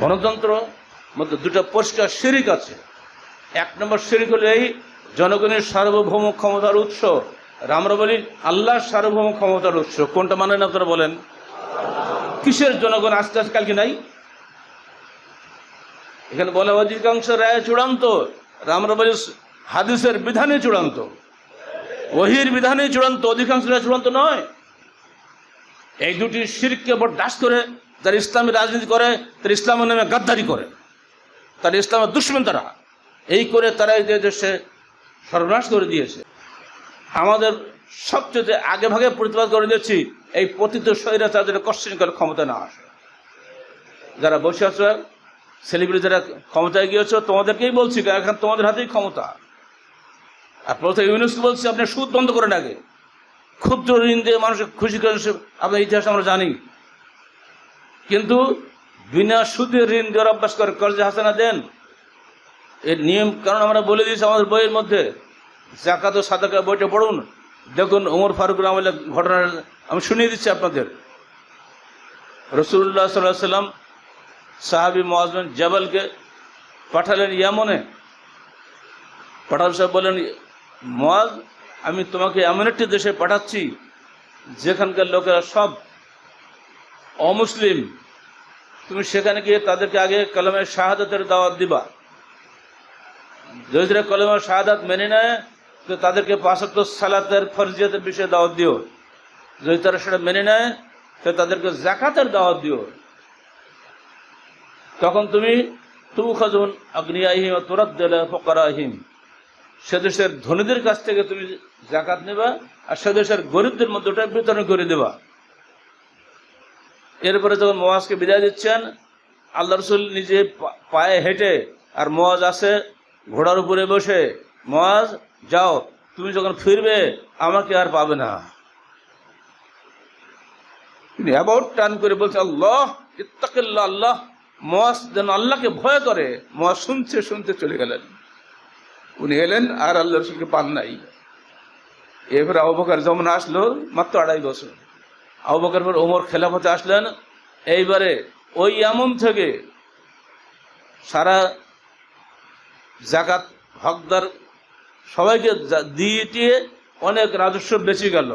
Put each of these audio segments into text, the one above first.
গণতন্ত্র মধ্যে দুটো পরিষ্কার শিরিক আছে। এক নম্বর শিরিক হলো এই, জনগণের সার্বভৌম ক্ষমতার উৎস। আমরা বলি, আল্লাহর সার্বভৌম ক্ষমতার উৎস। কোনটা মানেন আপনারা বলেন? কিসের জনগণ আস্তে আস্তে কালকে নাই? এখানে বলে অধিকাংশ রায় চূড়ান্ত। আর আমরা বলি, হাদিসের বিধানে চূড়ান্ত। ওহির বিধানে চূড়ান্ত, অধিকাংশ রায় চূড়ান্ত নয়। এই দুটি শিরকে বরদাস করে যারা ইসলামী রাজনীতি করে, তারা ইসলামের নামে গাদ্দারি করে। তারা ইসলামের দুশ্মন তারা। এই করে তারা এই দেশে সর্বনাশ করে দিয়েছে। আমাদের সবচেয়ে আগে ভাগে প্রতিবাদ করে দিয়েছি, এই পতিত শরীরে তাদের কশ্চিন করে ক্ষমতা না আসে। যারা বসে আছে সেলিব্রিটি যারা ক্ষমতায় গিয়েছ, তোমাদেরকেই বলছি এখন তোমাদের হাতেই ক্ষমতা। আর প্রথমে ইউনেস্কো বলছি, আপনি সুদ বন্ধ করেন আগে। ক্ষুদ্র ঋণ দিয়ে মানুষকে খুশি করে আপনার ইতিহাস আমরা জানি। কিন্তু বিনা সুদে ঋণ দেওয়ার অভ্যাস করে কর্জে হাসানা দেন। এর নিয়ম, কারণ আমরা বলে দিয়েছি আমাদের বইয়ের মধ্যে, জাকাত ও সাদাকা বইটা পড়ুন। দেখুন, ওমর ফারুক রহমাল্লাহ ঘটনা আমি শুনিয়ে দিচ্ছি আপনাদের। রসুল্লাহ সাল্লাহ সাল্লাম সাহাবি মোয়াজমেন জবালকে পাঠালেন ইয়ামনে। পাঠাল সাহেব বলেন মোয়াজ আমি তোমাকে এমন একটি দেশে পাঠাচ্ছি, যেখানকার লোকেরা সব অমুসলিম, তুমি সেখানে গিয়ে তাদেরকে আগে কলমের শাহাদাতের দাওয়াত দিবা। যদি তারা কলমের শাহাদাত মেনে নেয়, তো তাদেরকে পাঁচক্ত সালাতের ফরজিয়াতের বিষয়ে দাওয়াত দিও। যদি তারা সেটা মেনে নেয়, তো তাদেরকে জাকাতের দাওয়াত দিও। তখন তুমি তু খাজুন আগ্নিয়াহিম তোরাত দিলে ফকরাহিম সে দেশের ধনীদের কাছ থেকে তুমি জাকাত নেবা, আর সে দেশের গরিবদের মধ্যে ওটা বিতরণ করে দেবা। এরপরে যখন মোয়াজকে বিদায় দিচ্ছেন, আল্লাহ রসুল নিজে পায়ে হেঁটে আর মোয়াজ আছে ঘোড়ার উপরে বসে, মোয়াজ, যাও, তুমি যখন ফিরবে, আমাকে আর পাবে না। তিনি অ্যাবাউট টান করে বলছে, আল্লাহ ইত্তাকিল্লাহ আল্লাহ। মোয়াজ যেন আল্লাহকে ভয় করে, মোয়াজ শুনছে শুনতে চলে গেলেন। উনি এলেন আর আল্লাহ রসুলকে পান নাই। এরপরে আবুবকর যেমন আসলো মাত্র আড়াই বছর। আবুবকর পর ওমর খেলাফতে আসলেন। এইবারে ওই এমন থেকে সারা জাকাত হকদার সবাইকে দিয়ে অনেক রাজস্ব বেঁচে গেল।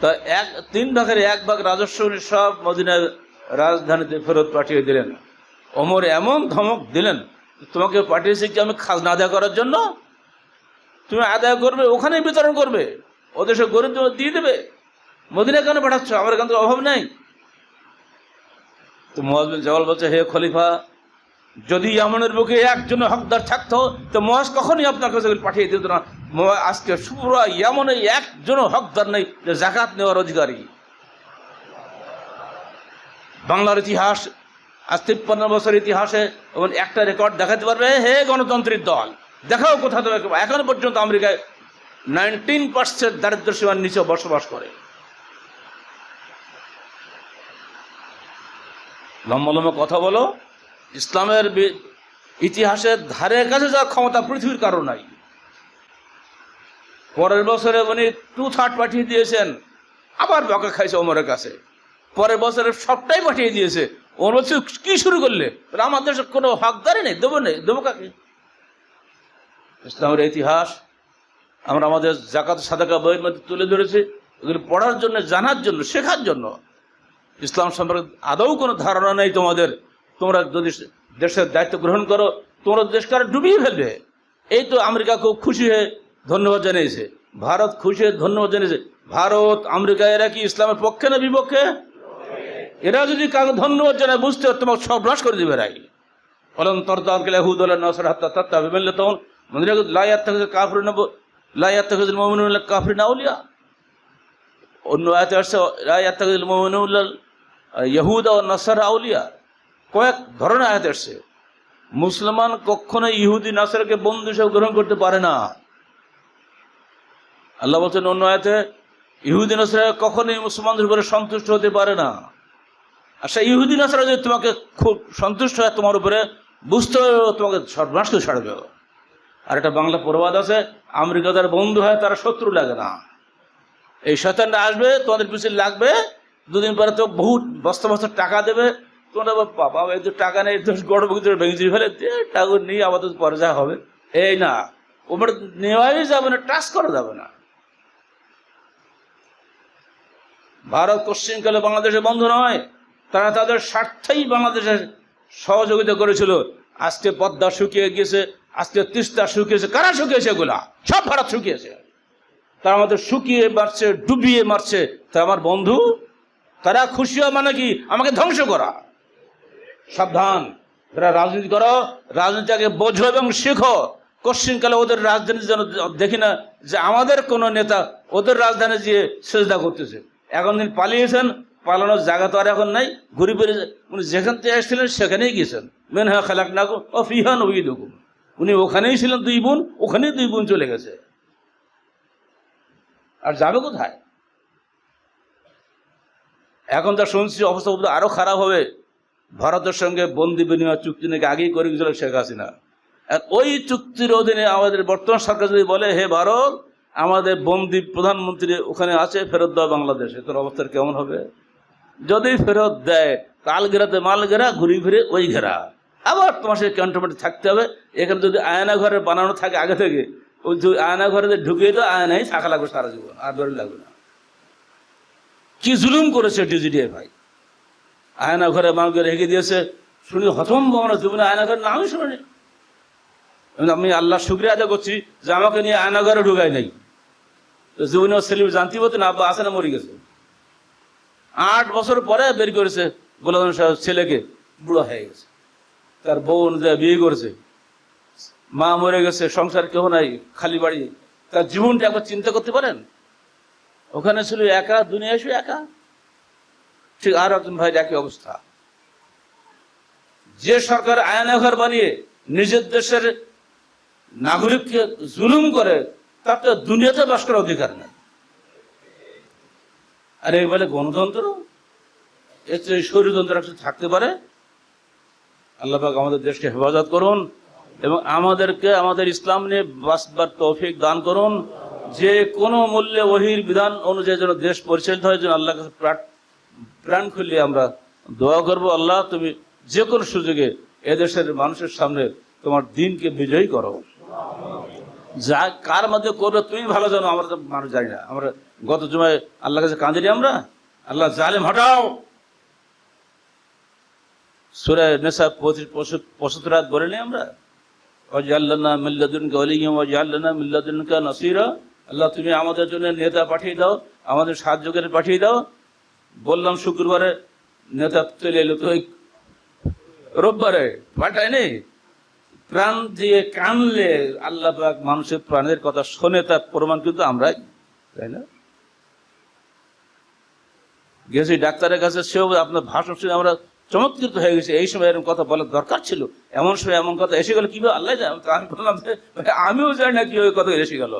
তা এক, তিন ভাগের এক ভাগ রাজস্ব উনি সব মদিনার রাজধানীতে ফেরত পাঠিয়ে দিলেন। ওমর এমন ধমক দিলেন, তোমাকে পাঠিয়েছি কি আমি খাজনা আদায় করার জন্য? তুমি আদায় করবে, ওখানেই বিতরণ করবে। ও দেশে গরিব দিয়ে দেবে। মদিনা কেন পাঠাচ্ছ? আমার এখান থেকে অভাব নাই। তো মহাজবিন জওয়াল বলছে, হে খলিফা, যদি ইয়ামনের বুকে একজন হকদার থাকতো, তো মহাজ কখনই আপনার কাছে পাঠিয়ে দিত না। আজকে সুরা ইয়ামনে একজন হকদার নেই যে জাকাত নেওয়ার অধিকারী। বাংলার ইতিহাস, আজ তিপ্পান্ন বছর ইতিহাসে এবং একটা রেকর্ড দেখাতে পারবে, হে গণতন্ত্রের দল। দেখাও কোথা দেবে এখনও পর্যন্ত আমেরিকায় নাইনটিন পার্সেন্ট দারিদ্র সীমার নিচে বসবাস করে। লম্বা লম্বা কথা বলো। ইসলামের ইতিহাসের ধারে কাছে যা ক্ষমতা পৃথিবীর কারও নাই। পরের বছরে উনি টু থার্ড পাঠিয়ে দিয়েছেন, আবার বকা খাইছে ওমরের কাছে। পরের বছরে সবটাই পাঠিয়ে দিয়েছে। ওর বলছে, কি শুরু করলে? দেশে কোনো হকদারি নেই, দেবো নেই, দেবো কাকে? ইসলামের ইতিহাস, আমরা আমাদের জাকাত সাদাকা বইয়ের মধ্যে তুলে ধরেছি। এগুলো পড়ার জন্য, জানার জন্য, শেখার জন্য। ইসলাম সম্পর্কে আদৌ কোনো ধারণা নেই তোমাদের। তোমরা যদি দেশের দায়িত্ব গ্রহণ করো, তোমরা দেশকে আরও ডুবিয়ে ফেলবে। এই তো আমেরিকা খুব খুশি হয়ে ধন্যবাদ জানিয়েছে। ভারত খুশি হয়ে ধন্যবাদ জানিয়েছে। ভারত, আমেরিকা, এরা কি ইসলামের পক্ষে না বিপক্ষে? এরা যদি কাউকে ধন্যবাদ জানায়, বুঝতে তোমাকে সর্বনাশ করে দেবে রাই তখন মন্দিরে নব না উলিয়া অন্য ইহুদা ও নসর আউলিয়া, কয়েক ধরনের আয়াত আসছে মুসলমান কখনো ইহুদি, নাসারকে বন্ধু হিসেবে গ্রহণ করতে পারে না। আল্লাহ বলছেন অন্য আয়াতে, ইহুদি, নাসারা কখনোই মুসলমানদের উপরে সন্তুষ্ট হতে পারে না। আচ্ছা ইহুদি, নাসারা যদি তোমাকে খুব সন্তুষ্ট হয়, তোমার উপরে বুঝতে হবে তোমাকে সর্বনাশ করে ছাড়বে। আর একটা বাংলা প্রবাদ আছে আমেরিকা তার বন্ধু হয়, তারা শত্রু লাগে না। এই শয়তানটা আসবে, তোমাদের পিছনে লাগবে দুদিন পরে তো বহু বস্তা বস্তা টাকা দেবে। তোমরা বাবা, এই তো টাকা নেই তো গড় ভেঙে দিয়ে ফেলে। টাকা নিয়ে আপাতত পরে যা হবে। এই না, ওপর নেওয়াই যাবে না, টাচ করা যাবে না। ভারত পশ্চিমকালে বাংলাদেশের বন্ধু নয়, তারা তাদের স্বার্থেই বাংলাদেশের সহযোগিতা করেছিল। আজকে পদ্মা শুকিয়ে গিয়েছে, আজকে তিস্তা শুকিয়েছে, কারা শুকিয়েছে এগুলা? সব ভারত শুকিয়েছে। তারা আমাদের শুকিয়ে মারছে, ডুবিয়ে মারছে। তা আমার বন্ধু তারা খুশি হয় মানে কি? আমাকে ধ্বংস করা। সাবধান। তারা রাজনীতি করো, রাজনীতিকে বোঝো এবং শেখো। কোশ্চিনকালে ওদের রাজধানী যেন দেখি না, যে আমাদের কোনো নেতা ওদের রাজধানী গিয়ে সেজদা করতেছে। এখন দিন পালিয়েছেন, পালানোর জায়গা তো আর এখন নাই। ঘুরে ফিরে উনি যেখান থেকে এসেছিলেন, সেখানেই গিয়েছেন। মেন হ্যাঁ খালাক না ও ফিহান ওই দেখুন উনি ওখানেই ছিলেন দুই বোন, ওখানেই দুই বোন চলে গেছে। আর যাবে কোথায়? এখন যা শুনছি, অবস্থা বোধহয় আরও খারাপ হবে। ভারতের সঙ্গে বন্দি বিনিময় চুক্তি নাকি আগেই করে গেছিল শেখ হাসিনা। ওই চুক্তির অধীনে আমাদের বর্তমান সরকার যদি বলে, হে ভারত, আমাদের বন্দি প্রধানমন্ত্রী ওখানে আছে, ফেরত দেওয়া বাংলাদেশে, তোর অবস্থার কেমন হবে? যদি ফেরত দেয়, তাল ঘেরাতে মাল ঘেরা, ঘুরি ফিরে ওই ঘেরা। আবার তোমার সেই ক্যান্টনমেন্টে থাকতে হবে। এখানে যদি আয়না ঘরে বানানো থাকে আগে থেকে, ওই আয়না ঘরে ঢুকিয়ে তো আয়নাই থাকা লাগবে সারা জীবন, আর বেরোলে লাগবে না। কি জুলুম করেছে ডিজিডিএ ভাই? আয়না ঘরে মানুষকে রেখে দিয়েছে। শুনি হতম্ব আমরা জীবনে আয়না ঘরে নামই শুনি আমি আল্লাহ শুক্রিয়া আদায় করছি যে আমাকে নিয়ে আয়না ঘরে ঢুকাই নাই। জীবনে সেলিম জানতে হতো না, আব্বা আসে না মরে গেছে। আট বছর পরে বের করেছে গোলাম সাহেব ছেলেকে, বুড়ো হয়ে গেছে। তার বউ অনুযায়ী বিয়ে করেছে। মা মরে গেছে, সংসার কেউ নাই, খালি বাড়ি। তার জীবনটা একবার চিন্তা করতে পারেন? ওখানে ছিল একা দুনিয়া এসে একা। ঠিক আর একজন ভাই একই অবস্থা। যে সরকার আয়নাঘর বানিয়ে নিজের দেশের নাগরিককে জুলুম করে তার তো দুনিয়াতে বাস করার অধিকার নেই। আর এই বলে গণতন্ত্র? এর চেয়ে শরীরতন্ত্র একটু থাকতে পারে। আল্লাহাক আমাদের দেশকে হেফাজত করুন এবং আমাদেরকে, আমাদের ইসলাম নিয়ে বাঁচবার তৌফিক দান করুন। যে কোনো মূল্যে ওহির বিধান অনুযায়ী যেন দেশ পরিচালিত হয়, যেন আল্লাহ কাছে প্রাণ- প্রাণ খুলে আমরা দোয়া করব, আল্লাহ তুমি যে কোনো সুযোগে এদেশের মানুষের সামনে তোমার দিনকে বিজয়ী করো। যা কার মধ্যে করবে তুমি ভালো জানো, আমরা তো মানুষ জানি না। আমরা গত জুমায় আল্লাহ কাছে কাঁদিনি আমরা? আল্লাহ জালেম, হটাও! সুরে নেশা পঁচাত্তর বলিনি আমরা? ওয়াজাল্লানা মিল্লাদুনকা ওয়ালিয়্যাম ওয়াজাল্লানা মিল্লাদুনকা নাসীরা। আল্লাহ, তুমি আমাদের জন্য নেতা পাঠিয়ে দাও, আমাদের সাহায্যকারী পাঠিয়ে দাও। বললাম, শুক্রবারে নেতা চলে এলো তো রোববারে, পাঠায়নি। প্রাণ দিয়ে কানলে আল্লাহ মানুষের প্রাণের কথা শোনে, তার প্রমাণ কিন্তু আমরাই, তাই না? গেছি ডাক্তারের কাছে, সেও আপনার ভাষণ শুনে আমরা চমৎকৃত হয়ে গেছি। এই সময় এরকম কথা বলার দরকার ছিল। এমন সময় এমন কথা এসে গেল কীভাবে আল্লাহ আমি বললাম আমিও জানি না কীভাবে কথা এসে গেল।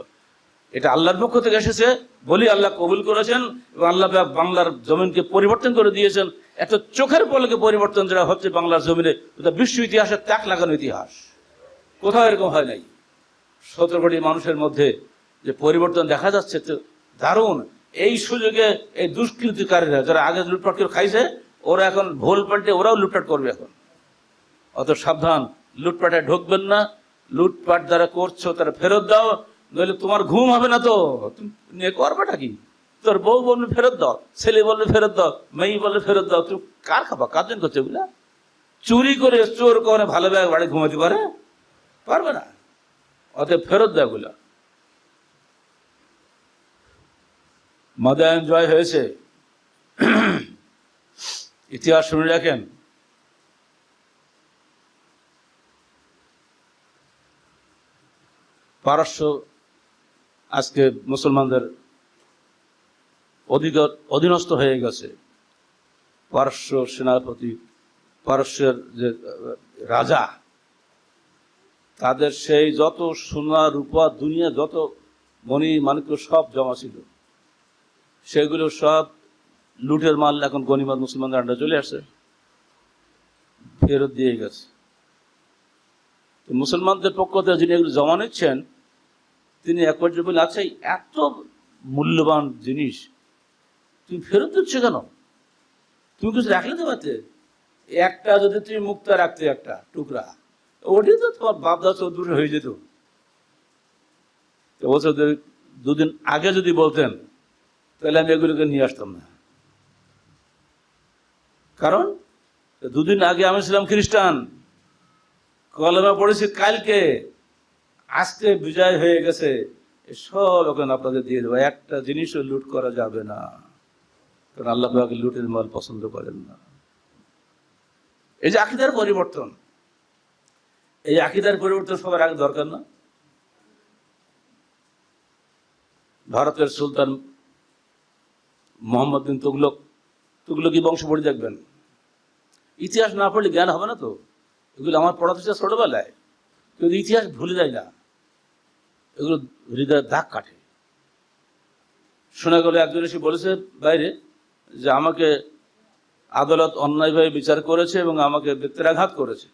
এটা আল্লাহর পক্ষ থেকে এসেছে। বলি আল্লাহ কবুল করেছেন এবং আল্লাহ বাংলার জমিনকে পরিবর্তন করে দিয়েছেন। এত চোখের পলকে পরিবর্তন যেটা হচ্ছে বাংলার জমিনে বিশ্ব ইতিহাসের ত্যাগ লাগানো ইতিহাস। কোথাও এরকম হয় নাই। সতেরো কোটি মানুষের মধ্যে যে পরিবর্তন দেখা যাচ্ছে দারুণ। এই সুযোগে এই দুষ্কৃতিকারীরা যারা আগে লুটপাট করে খাইছে, ওরা এখন ভোল পাল্টে ওরাও লুটপাট করবে এখন। অত সাবধান, লুটপাটে ঢুকবেন না। লুটপাট যারা করছ, তারা ফেরত দাও। নইলে তোমার ঘুম হবে না তো। তুমি করবাটা কি? তোর বউ বলবে ফেরত দাও, ছেলে বলবে ফেরত দাও, মেয়ে বলবে ফেরত দাও, তুমি কার খাবা কার জন্য করছ এগুলা? চুরি করে, চোর করে, ভালো ব্যাগ বাড়ি ঘুমাতে পারে? পারবে না। অতএব ফেরত দেয় এগুলা। মাদায়ন জয় হয়েছে। ইতিহাস শুনে রাখেন। পারস্য আজকে মুসলমানদের অধিক অধীনস্থ হয়ে গেছে। পারস্য সেনাপতি, পারস্যের যে রাজা, তাদের সেই যত সোনা, রূপা, দুনিয়া, যত মণি মানিক্য সব জমা ছিল। সেগুলো সব লুটের মাল এখন গনিমাত মুসলমানদের আন্ডা চলে আসছে। ফেরত দিয়ে গেছে। মুসলমানদের পক্ষ থেকে যিনি এগুলো জমা নিচ্ছেন তিনি এক পর্যায়ে বলে আচ্ছা এত মূল্যবান জিনিস, তুমি ফেরত দিচ্ছ কেন? তুমি কিছু রাখলে তো পারতে একটা যদি তুমি মুক্তা রাখতে একটা টুকরা ওটি তো তোমার বাপদা চৌধুরী হয়ে যেত। দুদিন আগে যদি বলতেন, তাহলে আমি এগুলোকে নিয়ে আসতাম না। কারণ, দুদিন আগে আমি ছিলাম খ্রিস্টান, কলমে পড়েছি কালকে। আজকে বিজয় হয়ে গেছে সব এখন আপনাদের দিয়ে দেবো। একটা জিনিসও লুট করা যাবে না। কারণ আল্লাহ লুটের মাল পছন্দ করেন না। এই যে আকিদার পরিবর্তন, এই আকিদার পরিবর্তন সবার আগে দরকার না? ভারতের সুলতান মোহাম্মদ বিন তুগলক, তুগলকি বংশ পড়ে দেখবেন ইতিহাস না পড়লে জ্ঞান হবে না তো? এগুলো আমার পড়াতে ছোটবেলায়। কিন্তু ইতিহাস ভুলে যায় না। এগুলো হৃদয়ের দাগ কাটে। শোনা গেল, একজন এসে বলেছে বাইরে যে আমাকে আদালত অন্যায়ভাবে বিচার করেছে এবং আমাকে বেত্রাঘাত করেছে।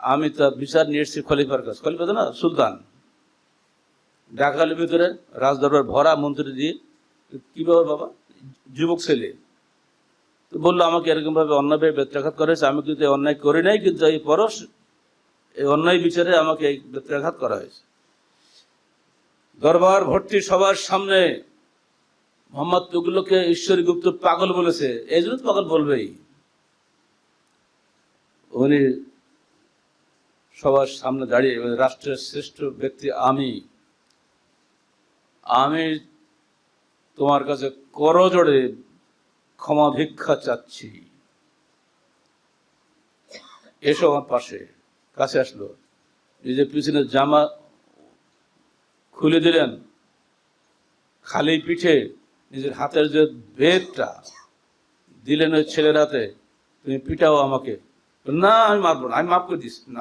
আমি তার বিচার নিয়ে এসেছি খলিফার কাছে। খলিফা তো না, সুলতান। ঢাকালের ভিতরে রাজদরবার ভরা মন্ত্রী দিয়ে, কি ব্যাপার বাবা? যুবক ছেলে। তো বলল, আমাকে এরকম ভাবে অন্যায়ভাবে বেত্রাঘাত করেছে। আমি কিন্তু অন্যায় করি নাই, কিন্তু এই পরশ, এই অন্যায় বিচারে আমাকে এই বেত্রাঘাত করা হয়েছে। দরবার ভর্তি সবার সামনে মোহাম্মদ তুগলকে ঈশ্বরী গুপ্ত পাগল বলেছে। এই জন্য পাগল বলবেই। উনি সবার সামনে দাঁড়িয়ে রাষ্ট্রের শ্রেষ্ঠ ব্যক্তি আমি। আমি তোমার কাছে করজোড়ে ক্ষমা ভিক্ষা চাচ্ছি। এসো আমার পাশে, কাছে আসলো। নিজের পিছনে জামা খুলে দিলেন। খালি পিঠে নিজের হাতের যে বেদটা দিলেন ওই ছেলেরাতে তুমি পিটাও আমাকে। না, আমি মারবো না, আমি মাফ করে দিস। না